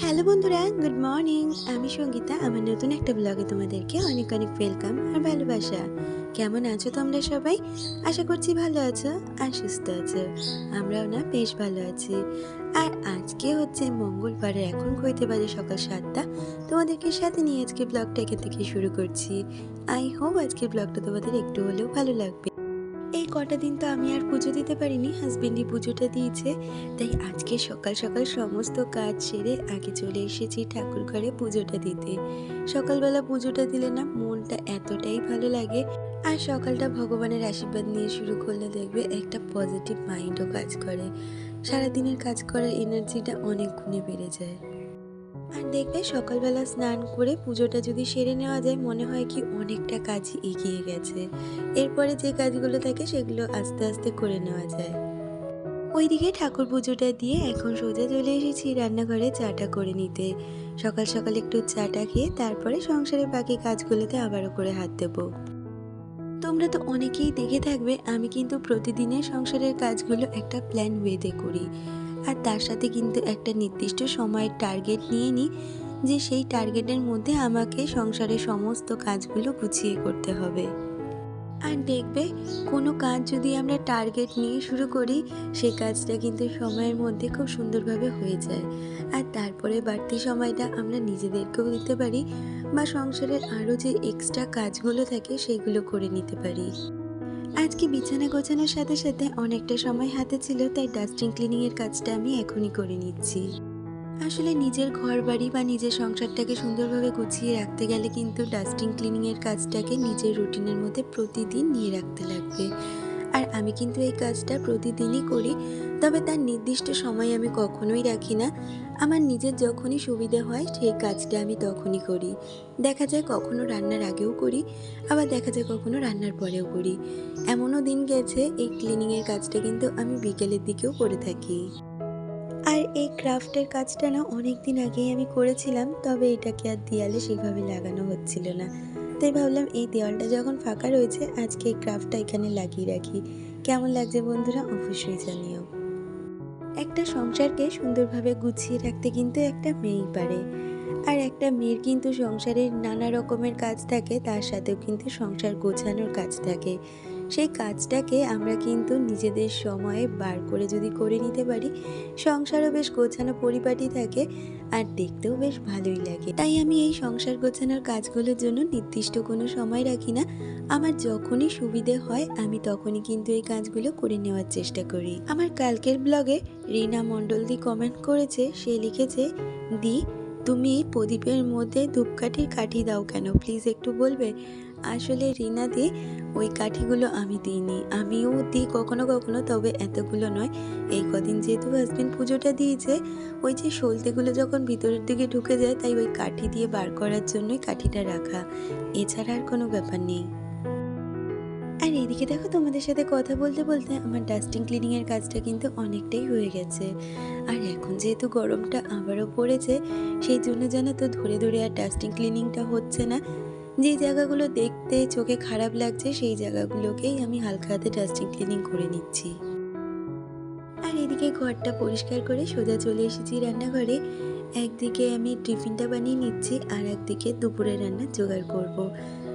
Hello বন্ধুরা, good morning. আমি সঙ্গীতা, আমার নতুন একটা ব্লগে তোমাদেরকে অনেক অনেক ওয়েলকাম আর ভালোবাসা। কেমন আছো তোমরা সবাই? আশা করছি ভালো আছো আর সুস্থ আছো। আমরাও না বেশ ভালো আছি। আর আজকে হচ্ছে মঙ্গলবারে, এখন হইতে পারে সকাল সাতটা। তোমাদেরকে সাথে নিয়ে আজকে ব্লগটা এখান থেকে শুরু করছি। আই হোপ আজকের ব্লগটা তোমাদের একটু হলেও ভালো লাগবে। কটা দিন তো আমি আর পুজো দিতে পারিনি হাজবেন্ডই পুজোটা দিয়েছে। তাই আজকে সকাল সকাল সমস্ত কাজ সেরে আগে চলে এসেছি ঠাকুর ঘরে পুজোটা দিতে। সকালবেলা পুজোটা দিলে না মনটা এতটাই ভালো লাগে, আর সকালটা ভগবানের আশীর্বাদ নিয়ে শুরু করলে দেখবে একটা পজিটিভ মাইন্ডও কাজ করে। সারাদিনের কাজ করার এনার্জিটা অনেক গুণে বেড়ে যায়। আর দেখবে সকালবেলা স্নান করে পুজোটা যদি সেরে নেওয়া যায়, মনে হয় কি অনেকটা কাজই এগিয়ে গেছে। এরপরে যে কাজগুলো থাকে সেগুলো আস্তে আস্তে করে নেওয়া যায়। ওইদিকে ঠাকুর পুজোটা দিয়ে এখন সোজা চলে এসেছি রান্নাঘরে চাটা করে নিতে। সকাল সকাল একটু চাটা খেয়ে তারপরে সংসারের বাকি কাজগুলোতে আবারও করে হাত দেবো। তোমরা তো অনেকেই দেখে থাকবে, আমি কিন্তু প্রতিদিনের সংসারের কাজগুলো একটা প্ল্যান ওয়েতে করি। আর তার সাথে কিন্তু একটা নির্দিষ্ট সময়ের টার্গেট নিয়ে নিই যে সেই টার্গেটের মধ্যে আমাকে সংসারের সমস্ত কাজগুলো গুছিয়ে করতে হবে। আর দেখবে, কোনো কাজ যদি আমরা টার্গেট নিয়ে শুরু করি সেই কাজটা কিন্তু সময়ের মধ্যে খুব সুন্দরভাবে হয়ে যায়। আর তারপরে বাড়তি সময়টা আমরা নিজেদেরকেও দিতে পারি বা সংসারের আরও যে এক্সট্রা কাজগুলো থাকে, সেগুলো করে নিতে পারি। আজকে বিছানা গোছানোর সাথে সাথে অনেকটা সময় হাতে ছিল, তাই ডাস্টিং ক্লিনিংয়ের কাজটা আমি এখনই করে নিচ্ছি। আসলে নিজের ঘর বাড়ি বা নিজের সংসারটাকে সুন্দরভাবে গুছিয়ে রাখতে গেলে কিন্তু ডাস্টিং ক্লিনিংয়ের কাজটাকে নিজের রুটিনের মধ্যে প্রতিদিন নিয়ে রাখতে লাগবে। আর আমি কিন্তু এই কাজটা প্রতিদিনই করি, তবে তার নির্দিষ্ট সময় আমি কখনোই রাখি না। আমার নিজের যখনই সুবিধে হয়, সেই কাজটা আমি তখনই করি। দেখা যায় কখনো রান্নার আগেও করি, আবার দেখা যায় কখনো রান্নার পরেও করি। এমনও দিন গেছে, এই ক্লিনিংয়ের কাজটা কিন্তু আমি বিকেলের দিকেও করে থাকি। আর এই ক্রাফটের কাজটা না অনেক দিন আগেই আমি করেছিলাম, তবে এটাকে আর দেয়ালে সেভাবে লাগানো হচ্ছিল না। তাই ভাবলাম এই দেওয়ালটা যখন ফাঁকা রয়েছে, আজকে এই ক্রাফটটা এখানে লাগিয়ে রাখি। কেমন লাগছে বন্ধুরা অবশ্যই জানিও। একটা সংসারকে সুন্দরভাবে গুছিয়ে রাখতে কিন্তু একটা মেয়েই পারে। আর একটা মেয়ের কিন্তু সংসারের নানা রকমের কাজ থাকে, তার সাথেও কিন্তু সংসার গোছানোর কাজ থাকে। সেই কাজটাকে আমরা কিন্তু নিজেদের সময়ে বার করে যদি করে নিতে পারি, সংসারও বেশ গোছানো পরিপাটি থাকে আর দেখতেও বেশ ভালোই লাগে। তাই আমি এই সংসার গোছানোর কাজগুলোর জন্য নির্দিষ্ট কোনো সময় রাখি না। আমার যখনই সুবিধে হয়, আমি তখনই কিন্তু এই কাজগুলো করে নেওয়ার চেষ্টা করি। আমার কালকের ব্লগে রিনা মণ্ডল দি কমেন্ট করেছে, সে লিখেছে, দি তুমি প্রদীপের মধ্যে ধূপকাঠির কাঠি দাও কেন? প্লিজ একটু বলবে? আসলে রিনা দি, ওই কাঠিগুলো আমি দিইনি। আমিও দিই কখনো কখনো, তবে এতগুলো নয়। এই কদিন যেহেতু হাজবেন্ড পুজোটা দিয়েছে, ওই যে সলতেগুলো যখন ভিতরের দিকে ঢুকে যায়, তাই ওই কাঠি দিয়ে বার করার জন্যই কাঠিটা রাখা। এছাড়া আর কোনো ব্যাপার নেই। এদিকে দেখো তোমাদের সাথে কথা বলতে বলতে আমার ডাস্টিং ক্লিনিংয়ের কাজটা কিন্তু অনেকটাই হয়ে গেছে। আর এখন যেহেতু গরমটা আবারও পড়েছে, সেই জন্য যেন তো ধরে ধরে আর ডাস্টিং ক্লিনিংটা হচ্ছে না। যে জায়গাগুলো দেখতে চোখে খারাপ লাগছে, সেই জায়গাগুলোকেই আমি হালকা হাতে ডাস্টিং ক্লিনিং করে নিচ্ছি। আর এদিকে ঘরটা পরিষ্কার করে সোজা চলে এসেছি রান্নাঘরে। একদিকে আমি টিফিনটা বানিয়ে নিচ্ছি, আর একদিকে দুপুরে রান্না জোগাড় করব।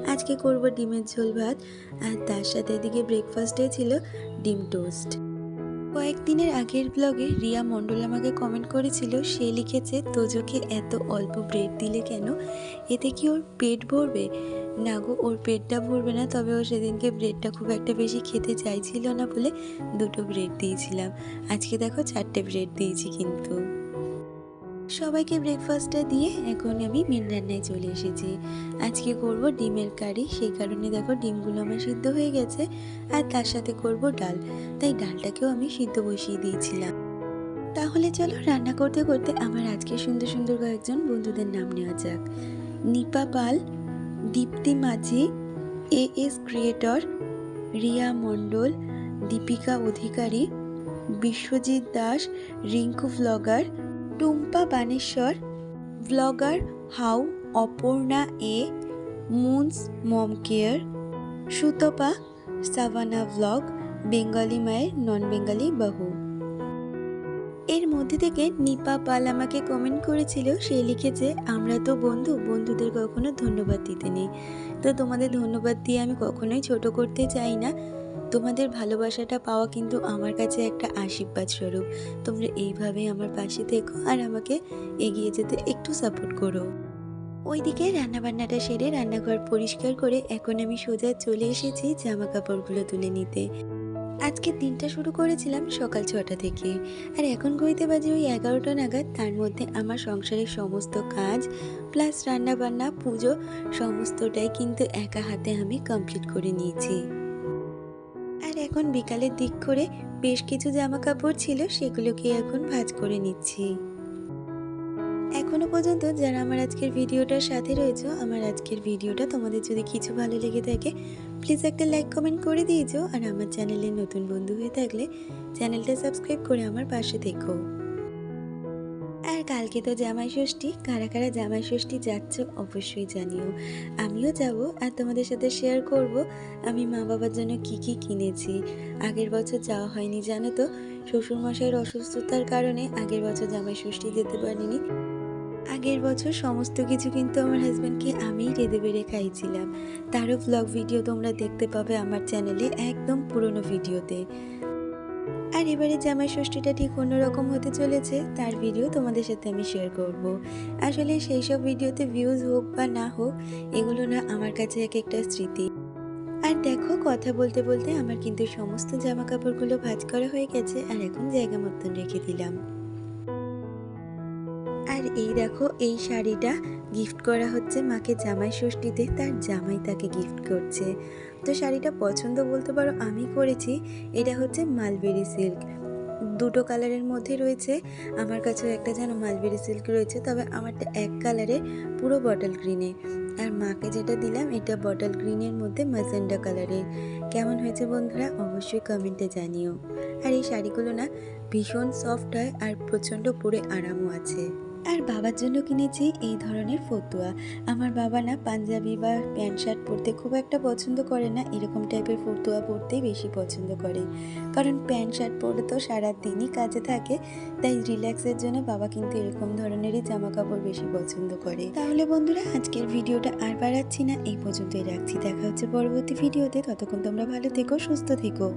আজকে করব ডিমের ঝোল ভাত, আর তার সাথে এদিকে ব্রেকফাস্টে ছিল ডিম টোস্ট কয়েকদিনের আগের ব্লগে রিয়া মণ্ডল আমাকে কমেন্ট করেছিল, সে লিখেছে, তোজোকে এত অল্প ব্রেড দিলে কেন? এতে কি ওর পেট ভরবে? না গো, ওর পেটটা ভরবে না, তবে ও সেদিনকে ব্রেডটা খুব একটা বেশি খেতে চাইছিল না বলে দুটো ব্রেড দিয়েছিলাম। আজকে দেখো চারটে ব্রেড দিয়েছি কিন্তু। সবাইকে ব্রেকফাস্টটা দিয়ে এখন আমি মেন রান্নায় চলে এসেছি। আজকে করব ডিমের কারি, সেই কারণে দেখো ডিমগুলো আমার সিদ্ধ হয়ে গেছে আর তার সাথে করব ডাল। তাই ডালটাকেও আমি সিদ্ধ বসিয়ে দিয়েছিলাম। তাহলে চলো রান্না করতে করতে আমার আজকে সুন্দর সুন্দর কয়েকজন বন্ধুদের নাম নেওয়া যাক। Nipa Pal, Dipti Majhi, A S creator, Riya Mondal, Dipika Adhikari, Biswajit Das, Rinku vlogger Tumpa Baneshwar blogger how Aparna A, moons mom care Sutapa savanna blog Bengali মায়ের নন বেঙ্গলি বাহু। এর মধ্যে থেকে নিপা পাল আমাকে কমেন্ট করেছিল, সে লিখেছে, আমরা তো বন্ধু, বন্ধুদের কখনো ধন্যবাদ দিতে নেই। তো তোমাদের ধন্যবাদ দিয়ে আমি কখনোই ছোট করতে চাই না। তোমাদের ভালোবাসাটা পাওয়া কিন্তু আমার কাছে একটা আশীর্বাদ স্বরূপ। তোমরা এইভাবে আমার পাশে থেকো আর আমাকে এগিয়ে যেতে একটু সাপোর্ট করো। ওইদিকে রান্নাবান্নাটা সেরে রান্নাঘর পরিষ্কার করে এখন আমি সোজা চলে এসেছি জামা কাপড়গুলো তুলে নিতে। আজকের দিনটা শুরু করেছিলাম সকাল ছটা থেকে। আর এখন গইতে বাজে ওই এগারোটা নাগাদ, তার মধ্যে আমার সংসারের সমস্ত কাজ প্লাস রান্নাবান্না, পুজো, সমস্তটাই কিন্তু একা হাতে আমি কমপ্লিট করে নিয়েছি। এখন বিকালের দিক করে বেশ কিছু জামা কাপড় ছিল, সেগুলোকে এখন ভাঁজ করে নিচ্ছি। এখনও পর্যন্ত যারা আমার আজকের ভিডিওটার সাথে রয়েছে, আমার আজকের ভিডিওটা তোমাদের যদি কিছু ভালো লেগে থাকে প্লিজ একটা লাইক কমেন্ট করে দিয়েছ আর আমার চ্যানেলে নতুন বন্ধু হয়ে থাকলে চ্যানেলটা সাবস্ক্রাইব করে আমার পাশে আর কালকে তো জামাই ষষ্ঠী, কারা কারা জামাই ষষ্ঠী যাচ্ছ অবশ্যই জানিও। আমিও যাব আর তোমাদের সাথে শেয়ার করব, আমি মা বাবার জন্য কি কি কিনেছি। আগের বছর যাওয়া হয়নি, জানো তো? শ্বশুরমশাইয়ের অসুস্থতার কারণে আগের বছর জামাই ষষ্ঠী যেতে পারিনি। আগের বছর সমস্ত কিছু কিন্তু আমার হাজব্যান্ডকে আমিই রেঁধে বেড়ে খাইছিলাম। তারও ব্লগ ভিডিও তোমরা দেখতে পাবে আমার চ্যানেলে একদম পুরনো ভিডিওতে আর এবারে জামাই ষষ্ঠীটা ঠিক অন্যরকম হতে চলেছে, তার ভিডিও তোমাদের সাথে আমি শেয়ার করব। আসলে সেই সব ভিডিওতে ভিউজ হোক বা না হোক, এগুলো না আমার কাছে এক একটা স্মৃতি আর দেখো, কথা বলতে বলতে আমার কিন্তু সমস্ত জামা কাপড়গুলো ভাজ করা হয়ে গেছে, আর এখন জায়গা মতন রেখে দিলাম এই দেখো, এই শাড়িটা গিফট করা হচ্ছে মাকে জামাই ষষ্ঠীতে, তার জামাই তাকে গিফট করছে। তো শাড়িটা পছন্দ বলতে পারো, আমি করেছি। এটা হচ্ছে মালবেরি সিল্ক দুটো কালারের মধ্যে রয়েছে। আমার কাছেও একটা যেন মালবেরি সিল্ক রয়েছে, তবে আমারটা এক কালারের পুরো বটল গ্রিনে আর মাকে যেটা দিলাম, এটা বটল গ্রিনের মধ্যে ম্যাজেন্ডা কালারের কেমন হয়েছে বন্ধুরা, অবশ্যই কমেন্টে জানিও। আর এই শাড়িগুলো না ভীষণ সফট হয় আর প্রচণ্ড পরে আরামও আছে। আর বাবার জন্য কিনেছি এই ধরনের ফতুয়া। আমার বাবা না পাঞ্জাবি বা প্যান্ট শার্ট পরতে খুব একটা পছন্দ করে না, এরকম টাইপের ফতুয়া পরতেই বেশি পছন্দ করে। কারণ প্যান্ট শার্ট পরে তো সারা দিনই কাজে থাকে, তাই রিল্যাক্সের জন্য বাবা কিন্তু এরকম ধরনেরই জামা কাপড় বেশি পছন্দ করে। তাহলে বন্ধুরা, আজকের ভিডিওটা আর বাড়াচ্ছি না, এই পর্যন্তই রাখছি। দেখা হচ্ছে পরবর্তী ভিডিওতে, ততক্ষণ তোমরা ভালো থেকো, সুস্থ থেকো।